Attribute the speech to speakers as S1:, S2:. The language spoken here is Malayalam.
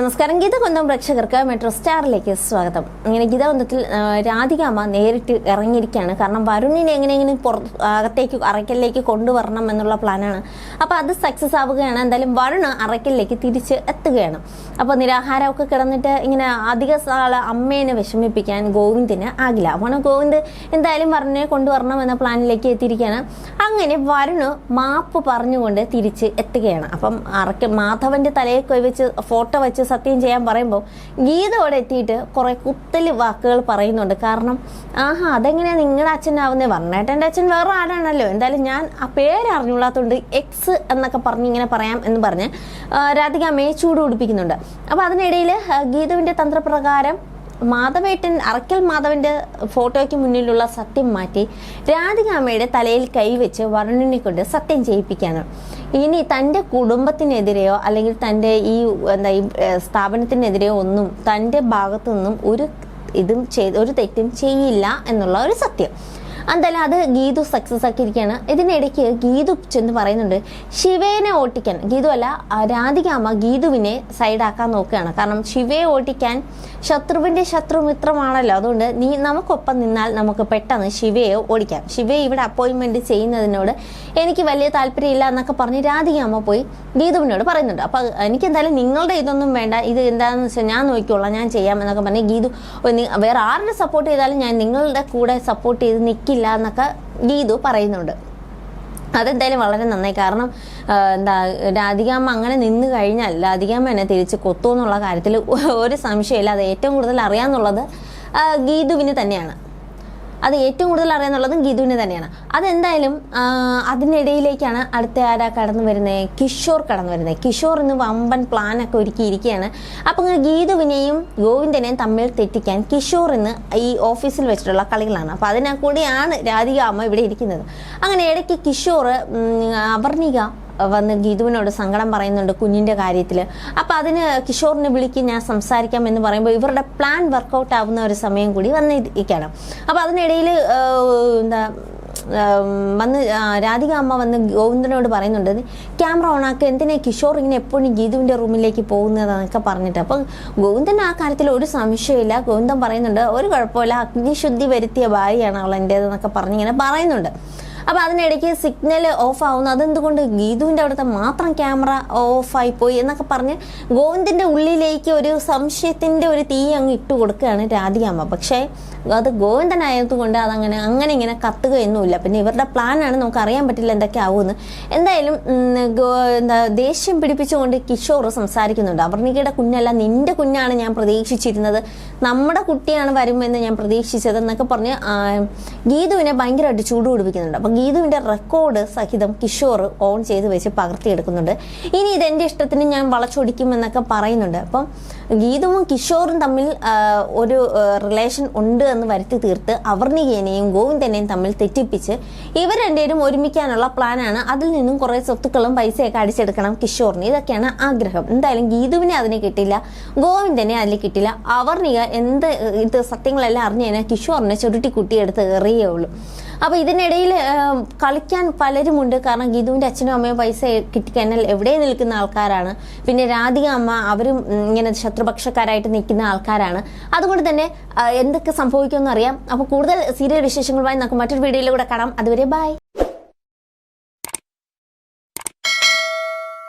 S1: നമസ്കാരം. ഗീതകുന്തം പ്രേക്ഷകർക്ക് മെട്രോ സ്റ്റാറിലേക്ക് സ്വാഗതം. ഇങ്ങനെ ഗീതകുന്തത്തിൽ ആ, രാധികാമ്മ നേരിട്ട് ഇറങ്ങിയിരിക്കുകയാണ്. കാരണം വരുണിനെ എങ്ങനെയെങ്കിലും പുറ അകത്തേക്ക് അറയ്ക്കലിലേക്ക് കൊണ്ടുവരണം എന്നുള്ള പ്ലാനാണ്. അപ്പോൾ അത് സക്സസ് ആവുകയാണ്. എന്തായാലും വരുണ് അറയ്ക്കലിലേക്ക് തിരിച്ച് എത്തുകയാണ്. അപ്പോൾ നിരാഹാരമൊക്കെ കിടന്നിട്ട് ഇങ്ങനെ അധിക നാൾ അമ്മേനെ വിഷമിപ്പിക്കാൻ ഗോവിന്ദിന് ആകില്ല. അപ്പോൾ ഗോവിന്ദ് എന്തായാലും വരുണിനെ കൊണ്ടുവരണം എന്ന പ്ലാനിലേക്ക് എത്തിയിരിക്കുകയാണ്. അങ്ങനെ വരുണ് മാപ്പ് പറഞ്ഞുകൊണ്ട് തിരിച്ച് എത്തുകയാണ്. അപ്പം അറയ്ക്ക മാധവന്റെ തലയിൽ വെച്ച് ഫോട്ടോ വെച്ച് സത്യം ചെയ്യാൻ പറയുമ്പോൾ ഗീതയോടെ എത്തിയിട്ട് കുറെ കുത്തൽ വാക്കുകൾ പറയുന്നുണ്ട്. കാരണം ആഹാ അതെങ്ങനെയാ നിങ്ങളുടെ അച്ഛനാവുന്നത് വർണേട്ടന്റെ അച്ഛൻ വേറെ ആരാണല്ലോ? എന്തായാലും ഞാൻ ആ പേര് അറിഞ്ഞുള്ളാത്തതുകൊണ്ട് എക്സ് എന്നൊക്കെ പറഞ്ഞ് ഇങ്ങനെ പറയാം എന്ന് പറഞ്ഞ് രാധിക അമ്മയെ ചൂട് പിടിപ്പിക്കുന്നുണ്ട് അപ്പോൾ അതിനിടയിൽ ഗീതുവിന്റെ തന്ത്രപ്രകാരം മാധവേട്ടൻ അറക്കൽ മാധവന്റെ ഫോട്ടോയ്ക്ക് മുന്നിലുള്ള സത്യം മാറ്റി രാധികാമ്മയുടെ തലയിൽ കൈവച്ച് വരുണനെ കൊണ്ട് സത്യം ചെയ്യിപ്പിക്കാണ്. ഇനി തന്റെ കുടുംബത്തിനെതിരെയോ അല്ലെങ്കിൽ തന്റെ ഈ എന്താ ഈ സ്ഥാപനത്തിനെതിരെയോ ഒന്നും തന്റെ ഭാഗത്തു നിന്നും ഒരു ഇതും ചെയ്ത് ഒരു തെറ്റും ചെയ്യില്ല എന്നുള്ള ഒരു സത്യം. എന്തായാലും അത് ഗീതു സക്സസ് ആക്കിയിരിക്കുകയാണ്. ഇതിനിടയ്ക്ക് ഗീതു ചെന്ന് പറയുന്നുണ്ട് ശിവേനെ ഓട്ടിക്കാൻ. ഗീതു അല്ല രാധിക രാധികാമ്മ ഗീതുവിനെ സൈഡാക്കാൻ നോക്കുകയാണ്. കാരണം ശിവയെ ഓട്ടിക്കാൻ ശത്രുവിന്റെ ശത്രു മിത്രമാണല്ലോ. അതുകൊണ്ട് നീ നമുക്കൊപ്പം നിന്നാൽ നമുക്ക് പെട്ടെന്ന് ശിവയെ ഓടിക്കാം. ശിവയെ ഇവിടെ അപ്പോയിൻമെന്റ് ചെയ്യുന്നതിനോട് എനിക്ക് വലിയ താല്പര്യമില്ല എന്നൊക്കെ പറഞ്ഞ് രാധികാമ്മ പോയി ഗീതുവിനോട് പറയുന്നുണ്ട്. അപ്പോൾ എനിക്ക് എന്തായാലും നിങ്ങളുടെ ഇതൊന്നും വേണ്ട. ഇത് എന്താണെന്ന് വെച്ചാൽ ഞാൻ നോക്കിക്കോളാം ഞാൻ ചെയ്യാം എന്നൊക്കെ പറഞ്ഞ് ഗീതു വേറെ ആരുടെ സപ്പോർട്ട് ചെയ്താലും ഞാൻ നിങ്ങളുടെ കൂടെ സപ്പോർട്ട് ചെയ്ത് നിൽക്കില്ല എന്നൊക്കെ ഗീതു പറയുന്നുണ്ട്. അതെന്തായാലും വളരെ നന്നായി. കാരണം എന്താ രാധികാമ്മ അങ്ങനെ നിന്ന് കഴിഞ്ഞാൽ രാധികാമ്മ എന്നെ തിരിച്ച് കൊത്തു എന്നുള്ള കാര്യത്തിൽ ഒരു സംശയമില്ല. അത് ഏറ്റവും കൂടുതൽ അറിയാമെന്നുള്ളത് ഗീതുവിന് തന്നെയാണ്. അത് ഏറ്റവും കൂടുതൽ അറിയാന്നുള്ളതും ഗീതുവിനെ തന്നെയാണ്. അതെന്തായാലും അതിനിടയിലേക്കാണ് അടുത്ത ആരാ കടന്നു വരുന്നത് കിഷോർ കടന്നു വരുന്നത് കിഷോർ ഇന്ന് വമ്പൻ പ്ലാനൊക്കെ ഒരുക്കിയിരിക്കുകയാണ്. അപ്പം അങ്ങനെ ഗീതുവിനെയും ഗോവിന്ദനെയും തമ്മിൽ തെറ്റിക്കാൻ കിഷോർ ഇന്ന് ഈ ഓഫീസിൽ വെച്ചിട്ടുള്ള കളികളാണ്. അപ്പം അതിനെ കൂടിയാണ് രാധിക അമ്മ ഇവിടെ ഇരിക്കുന്നത്. അങ്ങനെ ഇടയ്ക്ക് കിഷോർ അവർണിക വന്ന് ഗീതുവിനോട് സങ്കടം പറയുന്നുണ്ട് കുഞ്ഞിന്റെ കാര്യത്തിൽ അപ്പോൾ അതിന് കിഷോറിനെ വിളിക്ക് ഞാൻ സംസാരിക്കാം എന്ന് പറയുമ്പോൾ ഇവരുടെ പ്ലാൻ വർക്കൗട്ട് ആവുന്ന ഒരു സമയം കൂടി വന്നിരിക്കണം അപ്പോൾ അതിനിടയിൽ എന്താ വന്ന് രാധിക അമ്മ വന്ന് ഗോവിന്ദനോട് പറയുന്നുണ്ട് ക്യാമറ ഓണാക്ക് എന്തിനാ കിഷോർ ഇങ്ങനെ എപ്പോഴും ഗീതുവിന്റെ റൂമിലേക്ക് പോകുന്നതെന്നൊക്കെ പറഞ്ഞിട്ട്? അപ്പം ഗോവിന്ദൻ ആ കാര്യത്തിൽ ഒരു സംശയമില്ല ഗോവിന്ദൻ പറയുന്നുണ്ട് ഒരു കുഴപ്പമില്ല അഗ്നിശുദ്ധി വരുത്തിയ ഭാര്യയാണ് അവൾ എന്റേതെന്നൊക്കെ പറഞ്ഞിങ്ങനെ പറയുന്നുണ്ട്. അപ്പോൾ അതിനിടയ്ക്ക് സിഗ്നൽ ഓഫ് ആവുന്നു. അതെന്തുകൊണ്ട്? ഗീതുവിന്റെ അവിടുത്തെ മാത്രം ക്യാമറ ഓഫായി പോയി എന്നൊക്കെ പറഞ്ഞ് ഗോവിന്ദിന്റെ ഉള്ളിലേക്ക് ഒരു സംശയത്തിന്റെ ഒരു തീ അങ്ങ് ഇട്ട് കൊടുക്കുകയാണ് രാധികാമ്മ. പക്ഷേ അത് ഗോവിന്ദനായതുകൊണ്ട് അതങ്ങനെ അങ്ങനെ ഇങ്ങനെ കത്തുകയൊന്നുമില്ല പിന്നെ ഇവരുടെ പ്ലാനാണ് നമുക്ക് അറിയാൻ പറ്റില്ല എന്തൊക്കെ ആവുമെന്ന്. എന്തായാലും എന്താ ദേഷ്യം പിടിപ്പിച്ചുകൊണ്ട് കിഷോർ സംസാരിക്കുന്നുണ്ട്. അപർണികയുടെ കുഞ്ഞല്ല നിന്റെ കുഞ്ഞാണ് ഞാൻ പ്രതീക്ഷിച്ചിരുന്നത്. നമ്മുടെ കുട്ടിയാണ് വരുമെന്ന് ഞാൻ പ്രതീക്ഷിച്ചത് എന്നൊക്കെ പറഞ്ഞ് ഗീതുവിനെ ഭയങ്കരമായിട്ട് ചൂട് പിടിപ്പിക്കുന്നുണ്ട്. അപ്പം ഗീതുവിന്റെ റെക്കോർഡ് സഹിതം കിഷോർ ഓൺ ചെയ്ത് വെച്ച് പകർത്തിയെടുക്കുന്നുണ്ട്. ഇനി ഇതെന്റെ ഇഷ്ടത്തിന് ഞാൻ വളച്ചൊടിക്കും എന്നൊക്കെ പറയുന്നുണ്ട്. അപ്പം ഗീതുവും കിഷോറും തമ്മിൽ ഒരു റിലേഷൻ ഉണ്ട് എന്ന് വരുത്തി തീർത്ത് അവർണികേനെയും ഗോവിന്ദനെയും തമ്മിൽ തെറ്റിപ്പിച്ച് ഇവർ രണ്ടുപേരും ഒരുമിക്കാനുള്ള പ്ലാനാണ് അതിൽ നിന്നും കുറേ സ്വത്തുക്കളും പൈസയൊക്കെ അടിച്ചെടുക്കണം കിഷോറിന്. ഇതൊക്കെയാണ് ആഗ്രഹം. എന്തായാലും ഗീതുവിനെ അതിന് കിട്ടില്ല ഗോവിന്ദനെ അതിൽ കിട്ടില്ല. അവർണിക എന്ത് ഇത് സത്യങ്ങളെല്ലാം അറിഞ്ഞു കഴിഞ്ഞാൽ കിഷോറിനെ ചുരുട്ടി കുട്ടിയെടുത്ത് എറിയേ ഉള്ളൂ. അപ്പോൾ ഇതിനിടയിൽ കളിക്കാൻ പലരുമുണ്ട്. കാരണം ഗീതുവിന്റെ അച്ഛനും അമ്മയും പൈസ കിട്ടിക്കഴിഞ്ഞാൽ എവിടെ നിൽക്കുന്ന ആൾക്കാരാണ്. പിന്നെ രാധിക അമ്മ അവരും ഇങ്ങനെ ശത്രുപക്ഷക്കാരായിട്ട് നിൽക്കുന്ന ആൾക്കാരാണ്. അതുകൊണ്ട് തന്നെ എന്തൊക്കെ സംഭവിക്കുമെന്ന് അറിയാം അപ്പോൾ കൂടുതൽ സീരിയൽ വിശേഷങ്ങളുമായി നമുക്ക് മറ്റൊരു വീഡിയോയിലൂടെ കാണാം. അതുവരെ ബൈ.